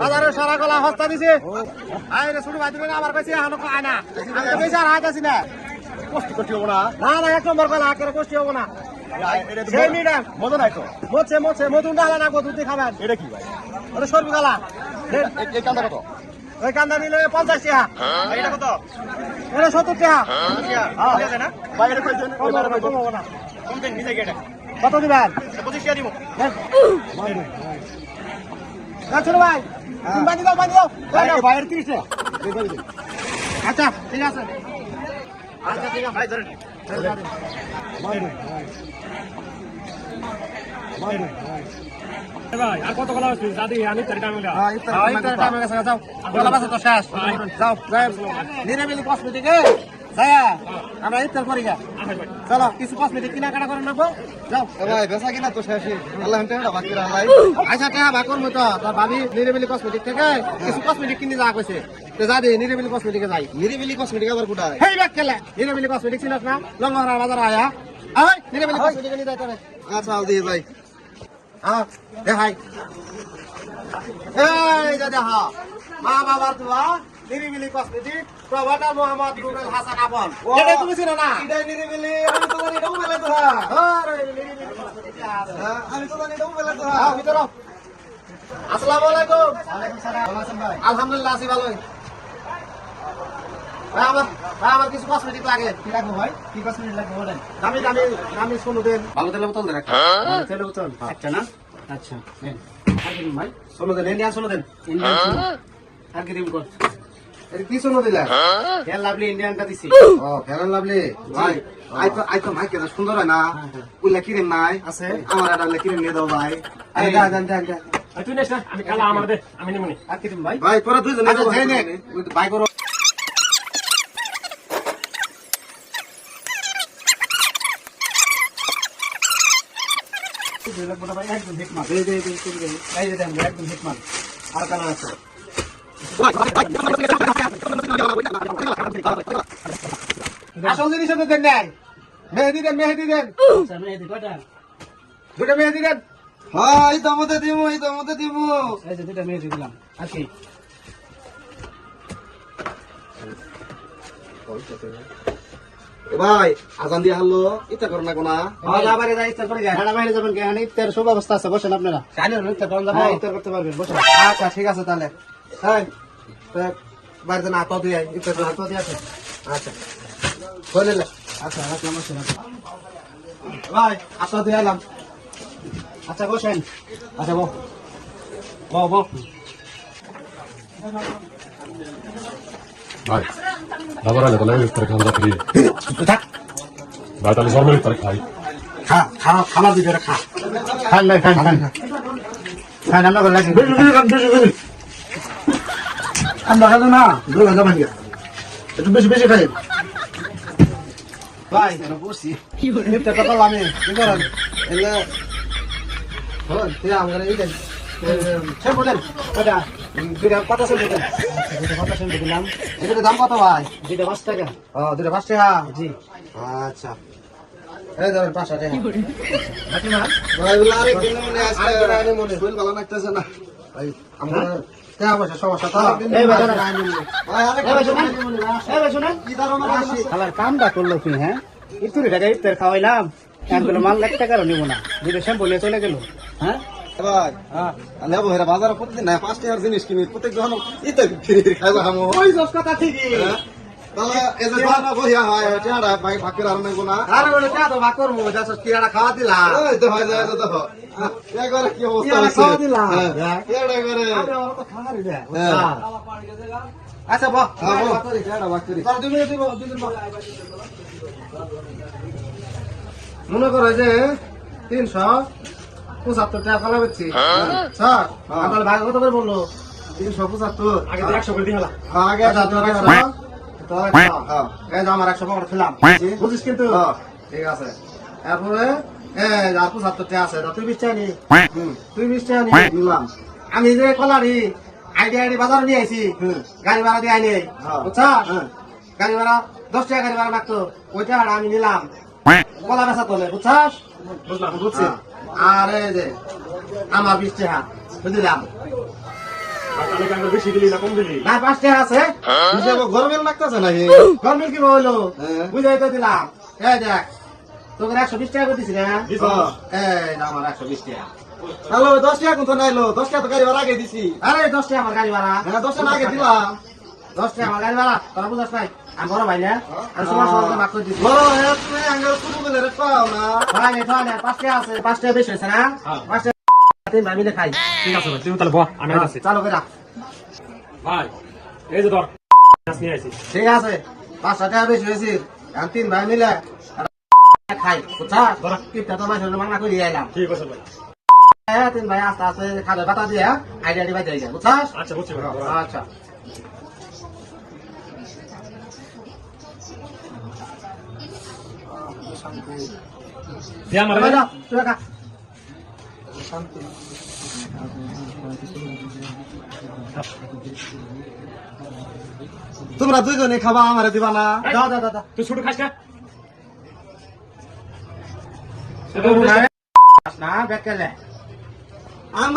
বাজারে সারা কলা হস্তা দিছে। আই রে ছোট ভাই তুমি আমার কাছে এখনও আয় না। আমি তো বেচার হাত আছি না। কষ্ট করতে হব না। না না এক নম্বর কলা আকের কষ্ট হব না। সেই মিডিয়াম মজা নাই তো। মরছে মরছে মধুন ডালা না দুধ দিয়ে খাবেন? এটা কি ভাই? ওটা সরবি গালা। এই কান্দা কত? ওই কান্দা নিলে পঞ্চাশ টাকা। এটা কত? এটা সত্তর টাকা। হ্যাঁ, নিজে গিয়ে কত দিবেন? পঁচিশ টাকা দিব। না ছোট ভাই। তুমি বাঁধি দাও বাঁধি দাও। ভাইয়ের 30 টাকা। এই ভাই, দিন। আচ্ছা ঠিক আছে। আচ্ছা ঠিক আছে। ভাই, ধরেন। আর কত কলা আছে দাদি আমি টাইম মিলা হ্যাঁ, ইফতার টাইম হয়ে গেছে, যাও। গলা বাসা তো শেষ। যাও নিরামিলি কসমেটিকে যায়া আমরা ইফতার করি গা। চলো কিছু কসমেটিক কেনাকাটা করে নেব যাও। ভাই, বেচা কিনা তো শেষই। আল্লাহ টাকাটা বাকি রাখলাই। আচ্ছা টাকা ভাগ করব তো। তোর ভাবি নিরিবিলি কসমেটিক থেকে কিছু কসমেটিক কিনে যা কইছে। তো যা দে নিরিবিলি কসমেটিকে যাই। নিরিবিলি কসমেটিক আবার কোথায়? হেই ব্যাগ খেলে নিরিবিলি কসমেটিক চিনাস না? লঙ্গরা বাজার আয়া। আয় নিরিবিলি কসমেটিক নিয়ে যাইতে আচ্ছা, আও দিয়ে যাই। হ্যাঁ দেখাই এই যে দেখা। মা বাবার দোয়া। নিরিবিলি কসমেটিক প্রভাটার মোহাম্মদ রুবেল হাসান আপন এটা তুমি চিনো না এটাই নিরিবিলি, আমি তো জানি এটাও মেলে তো হ্যাঁ। আরে, নিরিবিলি কসমেটিক আছে। হ্যাঁ, আমি তো জানি এটাও মেলে তো হ্যাঁ। ভিতরে আসসালামু আলাইকুম ভালো আছেন ভাই? আলহামদুলিল্লাহ আছি ভালোই ভাই আমার ভাই আমার কিছু কসমেটিক লাগে কি রাখব ভাই? কি cosmetic লাগবে বলেন? দামি দামি দামি সোনু দেন ভালো তেলের বোতল দেন একটা। তেলের বোতল একটা না? আচ্ছা, নেন। আর কি ভাই? সোনু দেন ইন্ডিয়ান সোনু দেন আর কি দিন কর? এটা কি সোনু দিলা ফেয়ার লাভলি ইন্ডিয়ানটা দিছি। ও ফেরান লাভলি ভাই, আই তো আই তো ভাই কেন সুন্দর হয় না উল্লা কিরেম নাই আছে? আমার একটা উল্লা কিরেম নিয়ে দাও ভাই আরে এই। দা দেন দেন দেন তুই নেস না আমি কালা আমার দে আমি নেমনি আর কি দিন ভাই? ভাই পরে দুইজন আচ্ছা যাই নে ভাই করো দুই লাখ বড় ভাই, দে দে দে দে এই যে দেন, আর কালার আছে আসল জিনিস তো দেন নাই। মেহেদি দেন মেহেদি দেন। আচ্ছা? দুটো মেহেদি দেন। হ্যাঁ, এই এই এই যে মেহেদি দিলাম। ভাই আজান দিয়ে হারলো ইচ্ছা করো না কোনা বাইরে করে বাইরে যাবেন ইফতারের সুব্যবস্থা আছে, বসেন আপনারা। হ্যাঁ, ইফতার করতে পারবেন, বসেন। আচ্ছা ঠিক আছে তাহলে। হ্যাঁ বাড়িতে না তো দিয়ে ইচ্ছা করো হাতও দিয়ে আছে। আচ্ছা বলে আচ্ছা, রাখলাম, বসেন, রাখলাম। ভাই আসা দিয়ে এলাম আচ্ছা, বসেন। আচ্ছা বো বো বো ভাই দাবার আগে তাহলে ইফতার খাওয়া যাবে ফ্রি থাক ভাই তাহলে সবাই ইফতার খাই খা খা খাবার দিবে খা খান ভাই, খান, খান। খান, আমরা করে রাখি। আমরা খাব না দুলা যাবেন একটু বেশি বেশি খাই ভাই বসি। করলাম আমি কি করেন এলে হ্যাঁ তুই আমার এই দেন দেন কয়টা? দুইটা কত দুইটা দিলাম। এটার দাম কত ভাই দুইটা পাঁচ টাকা। ও দুইটা পাঁচ টাকা জি। আচ্ছা এই ধরেন পাঁচশো টাকা ভাই, বলে আরেক দিন মনে আজকে মনে। শরীর ভালো লাগতেছে না। ভাই আমরা শালার কামটা করল কি হ্যাঁ? ইফতারি টাকা ইফতার খাওয়াইলাম। এখন বলে মাল এক টাকারও নিবো না। দুইটা শ্যাম্পু নিয়ে চলে গেল। হ্যাঁ? ভাই হ্যাঁ। হেরা বাজারে প্রতিদিন পাঁচ টাকার জিনিস কিনি প্রত্যেক যখন ইতো ফিরে ফিরে খাইবো হামো। ওই সব কথা ঠিকই। তাহলে এই যে বানা বহিয়া হয় টিয়াটা ভাই ভাকের আর নেব না আরে বলে চা তো ভাগ করব যা সব কিরাটা খাওয়া দিলা। এই তো ভাই যায় তো দেখো। এবারে কি অবস্থা টিয়াটা হয়েছে? খাওয়া দিলাম হ্যাঁ এবারে করে হ্যাঁ। আচ্ছা বাহ। হ্যাঁ, বল। টিয়াটা তাহলে তুমি দিব দুদিন মনে করো যে তিনশো পঁচাত্তর টাকা ফেলা পেয়েছি স্যার আপনার ভাই কত করে বলল? তিনশো পঁচাত্তর। আগে একশো করে দিয়ে আগে এই আমার একশো পকেট খেলাম। বুঝিস কিন্তু? ঠিক আছে। তারপরে আর পঁচাত্তর আছে তুই বিশ টাকা নি তুই বিশ টাকা নি নিলাম আমি যে কলারি আইডি আইডি বাজারে নিয়ে আইছি। গাড়ি ভাড়া দিয়ে আইনি বুঝছাস? গাড়ি ভাড়া দশ টাকা গাড়ি ভাড়া লাগতো। ওই টাকাটা আমি নিলাম। কলা বেচা তোলে বুঝছাস? বুঝলাম বুঝছি। আর এই যে আমার বিশ টাকা বুঝলাম? একশো বিশ টাকা করে দিছি না? দিছ? না আমার একশো বিশ টাকা। হ্যালো দশ টাকা কোথাও নাইলো? দশ টাকা তো গাড়ি ভাড়া আগে দিছি। আরে দশ টাকা আমার গাড়ি ভাড়া। হ্যাঁ দশ টাকা আগে দিলাম। দশ টাকা আমার গাড়ি ভাড়া। তোরা বুঝাস নাই? আমি বড় ভাই না? আমি সবার ভাগ করে দিচ্ছি বড় হয়ে তুমি আঙ্গেল শুরু করে পাও না। ভাই নেই পাঁচ টাকা আছে পাঁচ টাকা বেশি হয়েছে না? হ্যাঁ। পাঁচ মিলে খাই। ঠিক আছে ভাই তুমি তাহলে বল আমি আছি চালু করে ভাই এই যে ধর নিয়ে আসি ঠিক আছে পাঁচশো টাকা বেশি হয়েছে। আমি তিন ভাই মিলে খাই বুঝছা? ধরা। কিপটা তো মাসে মাংনা করে দিয়ে এলাম ঠিক আছে ভাই। হ্যাঁ তিন ভাই আস্তে আস্তে খাবে বাতা দিয়ে আইডিয়া দিবাই যাই বুঝছাস? আচ্ছা বুঝছি আচ্ছা। খা। তোমরা দুজনে খাবা আমারে দিবা না। দাও দাও, দাও তুই ছোট খাস না? বেকালে। আমি